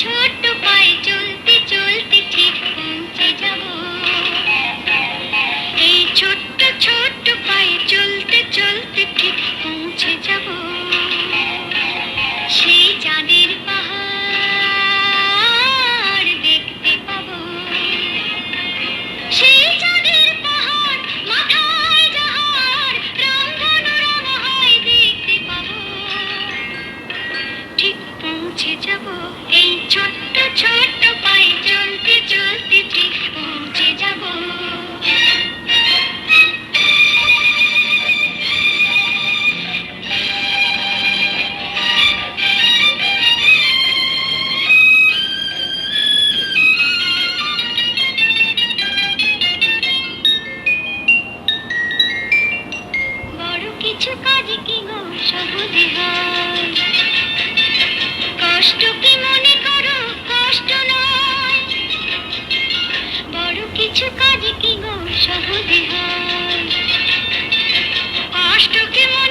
ছোট্ট পৌঁছে যাব, এই ছোট্ট ছোট্ট পায়ে চলতে চলতে ঠিক পৌঁছে যাব। কিছু কাজ কি গো সবুজ হয়? কিছু কাজ কি গো সহজে হয়? কষ্ট কে মনে